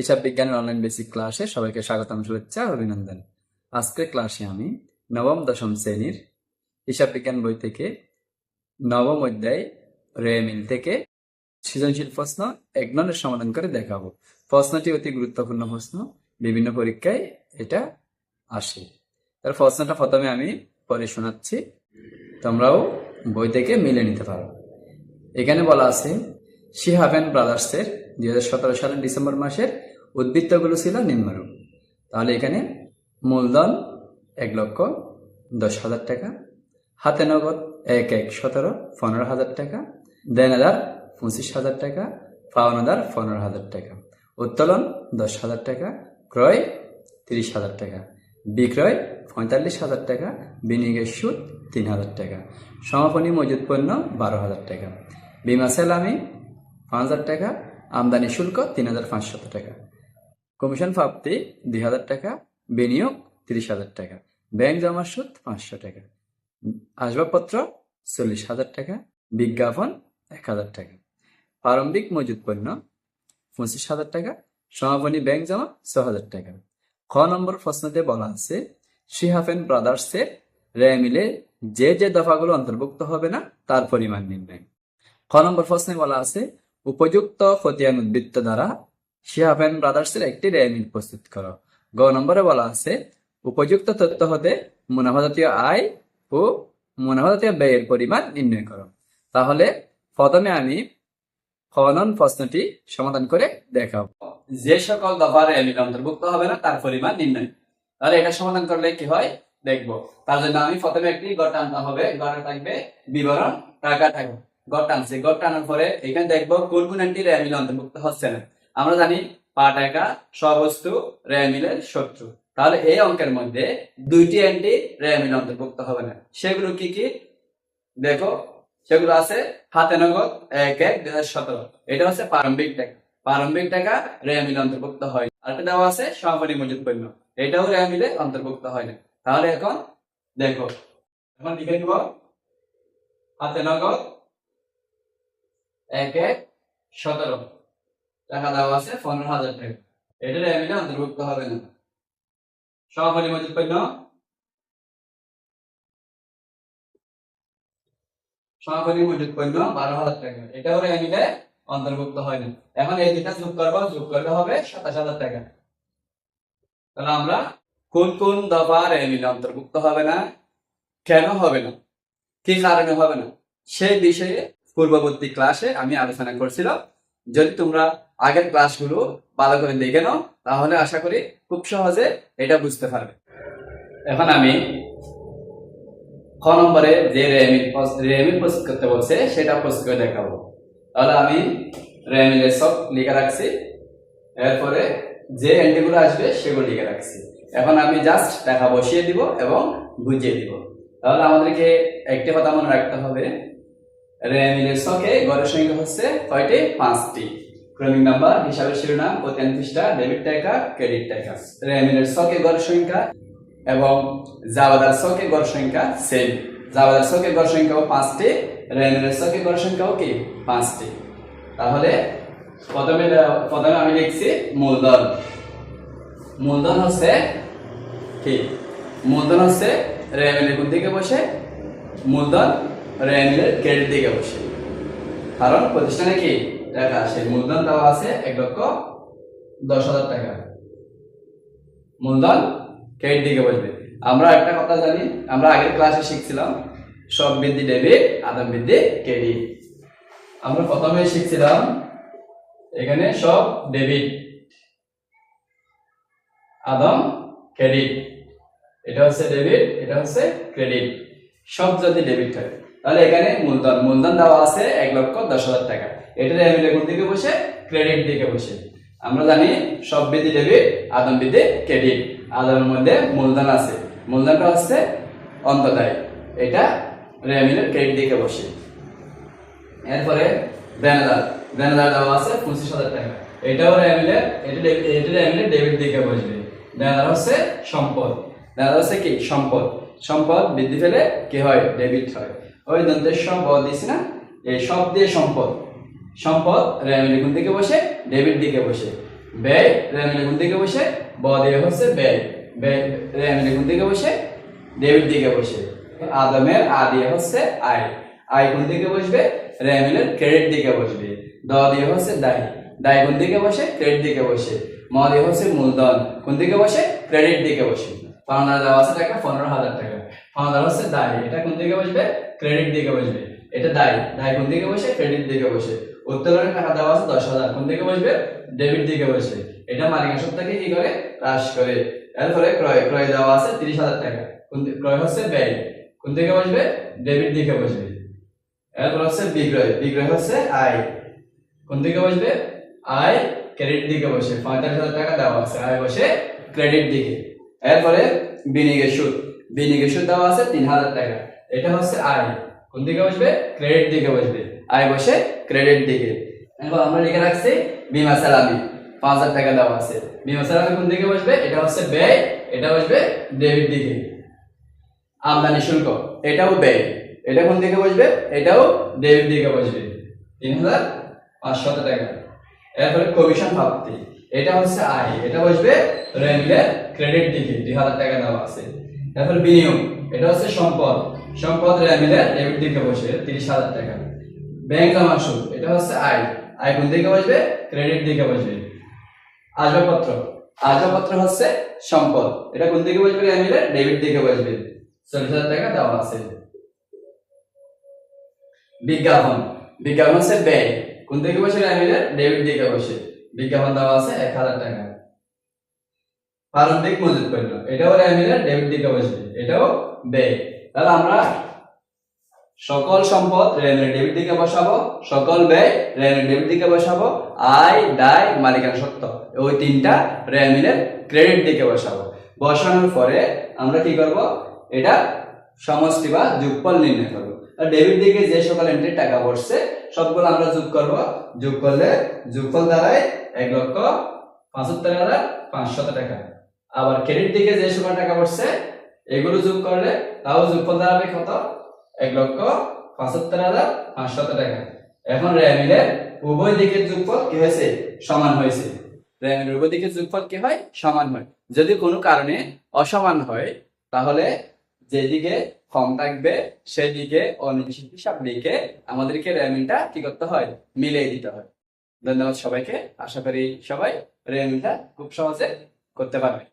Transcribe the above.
হিসাব বিজ্ঞানের online basic ক্লাসে সবাইকে স্বাগতম, শুভেচ্ছা, অভিনন্দন। আজকের ক্লাসে আমি নবম, দশম শ্রেণির হিসাব বিজ্ঞান বই থেকে নবম অধ্যায় রেমিল থেকে সৃজনশীল প্রশ্ন এক ননের সমাধান করে দেখাবো। প্রশ্নটি অতি গুরুত্বপূর্ণ প্রশ্ন, বিভিন্ন পরীক্ষায় এটা আসে। তার প্রশ্নটা প্রথমে আমি পরে শোনাচ্ছি, তোমরাও বই থেকে মিলে নিতে পারো। এখানে বলা আছে শিহাবেন ব্রাদার্সের দুই হাজার সতেরো সালের ডিসেম্বর মাসের উদ্বৃত্তগুলো ছিল নিম্নরূপ তাহলে এখানে মূলধন এক লক্ষ দশ হাজার টাকা হাতে নগদ এক এক সতেরো পনেরো হাজার টাকা দেনাদার পঁচিশ হাজার টাকা পাওনাদার পনেরো হাজার টাকা উত্তোলন দশ হাজার টাকা ক্রয় তিরিশ হাজার টাকা বিক্রয় পঁয়তাল্লিশ হাজার টাকা বিনিয়োগের সুদ তিন হাজার টাকা সমাপনী মজুদ পণ্য বারো হাজার টাকা বিমা সেলামি পাঁচ হাজার টাকা আমদানি শুল্ক তিন হাজার পাঁচশত টাকা কমিশন প্রাপ্তি দুই হাজার টাকা, বিনিয়োগ তিরিশ হাজার টাকা, ব্যাংক জমা সুদ পাঁচশো টাকা, আসবাবপত্র চল্লিশ হাজার টাকা, বিজ্ঞাপন এক হাজার টাকা, প্রারম্ভিক মজুদ পণ্য পঁচিশ হাজার টাকা, সমাপনী ব্যাংক জমা ছ হাজার টাকা। খ নম্বর প্রশ্নতে বলা আছে, শিহাফেন ব্রাদার্সের রে মিলে যে যে দফাগুলো অন্তর্ভুক্ত হবে না, তার পরিমাণ নির্ণয়। খ নম্বর প্রশ্নে বলা আছে, উপযুক্ত খতিয়ান উদ্বৃত্ত দ্বারা শিহাফেন ব্রাদার্সের একটি প্রস্তুত করো। গ নম্বরে বলা আছে, উপযুক্ত তথ্য হতে আয় ও ব্যয়ের পরিমাণ নির্ণয় করো। তাহলে প্রথমে আমি প্রশ্নটি সমাধান করে দেখাবো। যে সকল দফা রেমিল অন্তর্ভুক্ত হবে না, তার পরিমাণ নির্ণয়। তাহলে এটা সমাধান করলে কি হয়? দেখব। তার জন্য আমি প্রথমে একটি গড় টানতে হবে, গড়ে থাকবে বিবরণ, টাকা থাকবে। গড় টানছি। গড় টানার পরে এখানে দেখব কোন কোন অন্তর্ভুক্ত হচ্ছে না। আমরা জানি পা টাকা সবস্তু রে মিলের শত্রু। তাহলে এই অঙ্কের মধ্যে দুইটি এন্টি রেমিল অন্তর্ভুক্ত হবে না। সেগুলো কি কি? দেখো, সেগুলো আছে হাতে নগদ, এক এক, দুই সতেরো। এটা হচ্ছে প্রারম্ভিক টাকা। প্রারম্ভিক টাকা রে মিল অন্তর্ভুক্ত হয় আরেকটা দেওয়া আছে সমাপনী মজুদ পণ্য। এটাও রেমিলে অন্তর্ভুক্ত হয় না। তাহলে এখন দেখো, এখন লিখে নিব। হাতে নগদ, এক এক, সতেরো। টাকা দেওয়া আছে, পনেরো হাজার টাকা। এটা রে মিলে অন্তর্ভুক্ত হবে না। সমাপনী মজুদ পণ্য সমাপনী মজুদ পণ্য বারো হাজার টাকা। এটাও রে মিলে অন্তর্ভুক্ত হয় না। এখন এই দুটা যোগ করব, যোগ করলে হবে সাতাশ হাজার টাকা। তাহলে আমরা কোন কোন দফা রে মিলে অন্তর্ভুক্ত হবে না, কেন হবে না, কি কারণে হবে না, সেই বিষয়ে পূর্ববর্তী ক্লাসে আমি আলোচনা করছিলাম। যদি তোমরা আগের ক্লাসগুলো ভালো করে দেখে নাও, তাহলে আশা করি খুব সহজে এটা বুঝতে পারবে। এখন আমি খ নম্বরে যে রেমিল রেমিল প্রস্তুত করতে বলছে, সেটা প্রস্তুত করে দেখাবো। তাহলে আমি রেমিলের সব লিখে রাখছি। এরপরে যে এন্ট্রিগুলো আসবে, সেগুলো লিখে রাখছি। এখন আমি জাস্ট টাকা বসিয়ে দিব এবং বুঝিয়ে দিব। তাহলে আমাদেরকে একটি কথা মনে রাখতে হবে। রেমিলের সকে গড়ের সংখ্যা হচ্ছে কয়টি পাঁচটি ক্রমিক নাম্বার হিসাবের শিরোনাম প্রতি পৃষ্ঠা ডেবিট টাকা ক্রেডিট টাকা রেমিলের সকে গড়ের সংখ্যা এবং জাবাদার সকে গড় সংখ্যা সেম জাবাদার সকে গড় সংখ্যাও পাঁচটি রেমিলের সকে গড় সংখ্যাও কি পাঁচটি তাহলে প্রথমে প্রথমে আমি লিখছি মূলধন। মূলধন হচ্ছে কি? মূলধন হচ্ছে রেমিলের কোন দিকে বসে? মূলধন রেমিলের ক্রেডিট দিকে বসে। কারণ প্রতিষ্ঠানে কি? টাকা, সেই মূলধন দেওয়া আছে এক লক্ষ দশ হাজার টাকা। মূলধন ক্রেডিট দিকে বসবে। আমরা একটা কথা জানি, আমরা আগের ক্লাসে শিখছিলাম, সব বৃদ্ধি ডেবিট আদান বৃদ্ধি ক্রেডিট আমরা প্রথমে শিখছিলাম, এখানে সব ডেবিট আদম ক্রেডিট এটা হচ্ছে ডেবিট এটা হচ্ছে ক্রেডিট সব যদি ডেবিট হয়। তাহলে এখানে মূলধন মূলধন দেওয়া আছে এক লক্ষ দশ হাজার টাকা। এটা রেমিলে কোন দিকে বসে ক্রেডিট দিকে বসে। আমরা জানি সব বিধি ডেবিট আদম বিধি ক্রেডিট আদমের মধ্যে মূলধন আছে। মূলধনটা হচ্ছে অন্তদায় এটা রেমিলের ক্রেডিট দিকে বসে। এরপরে ব্যানাদার ব্যানাদার দেওয়া আছে পঁচিশ হাজার টাকা। এটাও রেমিলের এটা এটা রেমিলের ডেবিট দিকে বসবে। ব্যানাদার হচ্ছে সম্পদ। ব্যানাদার হচ্ছে কি? সম্পদ। সম্পদ বৃদ্ধি পেলে কি হয়? ডেবিট হয়। ওই দন্তের সম্পদ দিছি না? এই সব দিয়ে সম্পদ। সম্পদ রেমিলের কোন দিকে বসে, ডেবিট দিকে বসে। ব্যয় রেমিলে কোন দিকে বসে ব দিয়ে হচ্ছে ব্যয়। ব্যয় রেমিলে কোন দিকে বসে, ডেবিট দিকে বসে। আদমের আ দিয়ে হচ্ছে আয়। আয় কোন দিকে বসবে? রেমিলের ক্রেডিট দিকে বসবে। দ দিয়ে হচ্ছে দায়। দায় কোন দিকে বসে? ক্রেডিট দিকে বসে। ম দিয়ে হচ্ছে মূলধন। কোন দিকে বসে? ক্রেডিট দিকে বসে। পাওনা দেওয়া আছে টাকা পনেরো হাজার টাকা। পাওনা হচ্ছে দায়। এটা কোন দিকে বসবে? ক্রেডিট দিকে বসবে। এটা দায়। দায় কোন দিকে বসে? ক্রেডিট দিকে বসে। উত্তোলনের টাকা দেওয়া আছে দশ হাজার। কোন দিকে বসবে? ডেবিট দিকে বসবে। এটা মালিকের সত্তাকে কি করে? হ্রাস করে। এরপরে ক্রয় ক্রয় দেওয়া আছে তিরিশ হাজার টাকা। কোন ক্রয় হচ্ছে ব্যয়। কোন দিকে বসবে? ডেবিট দিকে বসবে। এরপর হচ্ছে বিক্রয়। বিক্রয় হচ্ছে আয়। কোন দিকে বসবে? আয় ক্রেডিট দিকে বসে। পঁয়তাল্লিশ হাজার টাকা দেওয়া আছে। আয় বসে ক্রেডিট দিকে। এরপরে বিনিয়োগের সুদ। বিনিয়োগের সুদ দেওয়া আছে, তিন হাজার টাকা। এটা হচ্ছে আয়। কোন দিকে বসবে? ক্রেডিট দিকে বসবে। আয় বসে ক্রেডিট দিকে। এরপর আমরা লিখে রাখছি, বিমা সালামি পাঁচ হাজার টাকা দেওয়া আছে। বিমা সালামি কোন দিকে বসবে? এটা হচ্ছে ব্যয়, এটা বসবে ডেবিট দিকে। আমদানি শুল্ক, এটাও ব্যয়। এটা কোন দিকে বসবে? এটাও ডেবিট দিকে বসবে। তিন হাজার পাঁচশত টাকা। এরপরে কমিশন প্রাপ্তি। এটা হচ্ছে আয়। এটা বসবে রেমিলের ক্রেডিট দিকে। দুই হাজার টাকা দেওয়া আছে। এরপর বিনিয়োগ। এটা হচ্ছে সম্পদ। সম্পদ রেমিলের ডেবিট দিকে বসবে? তিরিশ হাজার টাকা। ব্যাংক জমা সুদ এটা হচ্ছে আয়। আয় কোন দিকে বসবে? ক্রেডিট দিকে বসবে? আসবাবপত্র। আসবাবপত্র হচ্ছে সম্পদ। এটা কোন দিকে বসবে? রেমিলের ডেবিট দিকে বসবে? চল্লিশ হাজার টাকা দেওয়া আছে। বিজ্ঞাপন। বিজ্ঞাপন হচ্ছে ব্যয়। কোন দিকে বসে রেমিলের ডেবিট দিকে বসে বিজ্ঞাপন দেওয়া আছে এক হাজার টাকা। প্রারম্ভিক মজুত পণ্য। এটাও রেমিলের ডেবিট দিকে বসবে এটাও ব্যয়। তাহলে আমরা সকল সম্পদ রেমিলের ডেবিট দিকে বসাবো, সকল ব্যয় রেমিলের ডেবিট দিকে বসাবো, আয়, দায়, মালিকানা সত্ত্ব ওই তিনটা রেমিলের ক্রেডিট দিকে বসাবো। বসানোর পরে আমরা কি করব? এটা সমষ্টি বা যোগফল নির্ণয় করব। ডেবিট দিকে যে সকল এন্ট্রি টাকা পড়ছে সবগুলো আমরা যোগ করব। যোগ করলে যোগফল দাঁড়ায় এক লক্ষ পঁচাত্তর হাজার পাঁচশত টাকা। আবার ক্রেডিট দিকে যে সকল টাকা পড়ছে, এগুলো যোগ করলে তাও যোগফল দাঁড়াবে কত? এক লক্ষ পঁচাত্তর হাজার পাঁচশত টাকা। এখন রেমিলের উভয় দিকের যোগফল কি হয়েছে? সমান হয়েছে। রেমিলের উভয় দিকের যোগফল কি হয়? সমান হয়। যদি কোনো কারণে অসমান হয়, তাহলে যেদিকে কম থাকবে, সেদিকে অনিশ্চিত হিসাব লিখে আমাদেরকে রেমিনটা কি করতে হয়? মিলিয়ে দিতে হয়। ধন্যবাদ সবাইকে। আশা করি সবাই রেমিনটা খুব সহজে করতে পারবে।